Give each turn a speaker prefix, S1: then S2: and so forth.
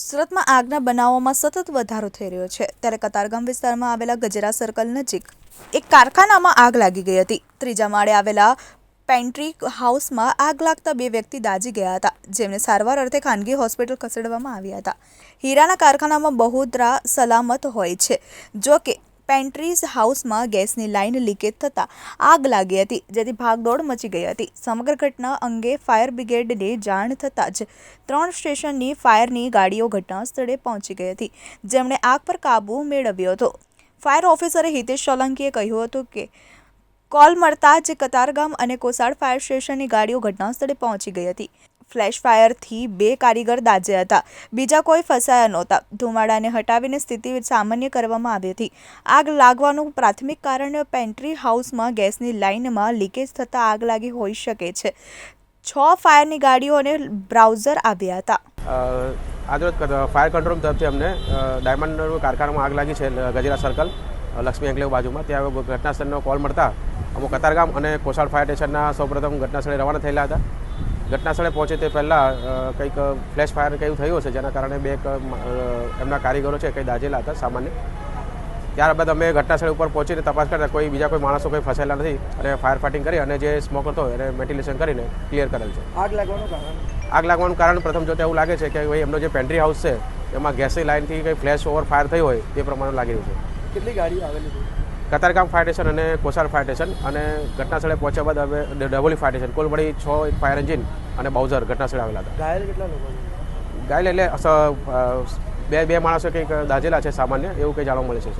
S1: સુરતમાં આગના બનાવોમાં સતત વધારો થઈ રહ્યો છે. ત્યારે કતારગામ વિસ્તારમાં આવેલા ગજરા સર્કલ નજીક એક કારખાનામાં આગ લાગી ગઈ હતી. ત્રીજા માળે આવેલા પેન્ટ્રી હાઉસમાં આગ લાગતા બે વ્યક્તિ દાજી ગયા હતા. જેમને સારવાર અર્થે ખાનગી હોસ્પિટલ ખસેડવામાં આવ્યા હતા. હીરાના કારખાનામાં બહુદરા સલામત હોય છે. જો કે પેન્ટ્રીઝ હાઉસમાં ગેસની લાઇન લીકેજ થતાં આગ લાગી હતી, જેથી ભાગદોડ મચી ગઈ હતી. સમગ્ર ઘટના અંગે ફાયર બ્રિગેડને જાણ થતાં જ ત્રણ સ્ટેશનની ફાયરની ગાડીઓ ઘટના સ્થળે પહોંચી ગઈ હતી, જેમણે આગ પર કાબૂ મેળવ્યો હતો. ફાયર ઓફિસરે હિતેશ સોલંકીએ કહ્યું હતું કે, કોલ મળતા જ કતારગામ અને કોસાડ ફાયર સ્ટેશનની ગાડીઓ ઘટના સ્થળે પહોંચી ગઈ હતી. ફ્લેશ ફાયરથી બે કારીગર દાજ્યા હતા. બીજા કોઈ ફસાયા નહોતા. ધુમાડાને હટાવીને સ્થિતિ સામાન્ય કરવામાં આવી હતી. આગ લાગવાનું પ્રાથમિક કારણ પેન્ટ્રી હાઉસમાં ગેસની લાઇનમાં લીકેજ થતાં આગ લાગી હોઈ શકે છે. છ ફાયરની ગાડીઓ અને બ્રાઉઝર આવ્યા હતા.
S2: આજરોજ ફાયર કંટ્રોલ તરફથી અમને ડાયમંડ કારખાનામાં આગ લાગી છે ગજેરા સર્કલ લક્ષ્મી એન્કલેવ બાજુમાં. ત્યાં ઘટનાસ્થળનો કોલ મળતા અમુક કતારગામ અને કોસાડ ફાયર સ્ટેશનના સૌપ્રથમ ઘટના સ્થળે રવાના થયેલા હતા. ઘટના સ્થળે પહોંચે તે પહેલાં કંઈક ફ્લેશ ફાયર કંઈ થયું હશે જેના કારણે બે એમના કારીગરો છે કંઈ દાઝેલા હતા સામાન્ય. ત્યારબાદ અમે ઘટનાસ્થળ ઉપર પહોંચીને તપાસ કરતા કોઈ બીજા કોઈ માણસો કોઈ ફસાયેલા નથી અને ફાયર ફાઇટિંગ કરી અને જે સ્મોક હતો એને વેન્ટિલેશન કરીને ક્લિયર કરેલ છે.
S3: આગ લાગવાનું કારણ?
S2: આગ લાગવાનું કારણ પ્રથમ જોતા એવું લાગે છે કે ભાઈ એમનો જે પેન્ટ્રી હાઉસ છે એમાં ગેસની લાઇનથી કંઈ ફ્લેશ ઓવર ફાયર થઈ હોય તે પ્રમાણે લાગી રહ્યું છે.
S3: કેટલી ગાડીઓ આવેલી છે?
S2: કતારગામ ફાયર સ્ટેશન અને કોસાર ફાયર સ્ટેશન અને ઘટના સ્થળે પહોંચ્યા બાદ હવે ડબોલી ફાયર સ્ટેશન કુલ મળી છ ફાયર એન્જિન અને બાઉઝર ઘટના સ્થળે આવેલા હતા.
S3: ઘાયલ કેટલા લોકો
S2: ઘાયલ એટલે બે બે માણસો કંઈક દાઝેલા છે સામાન્ય એવું કંઈ જાણવા મળે છે.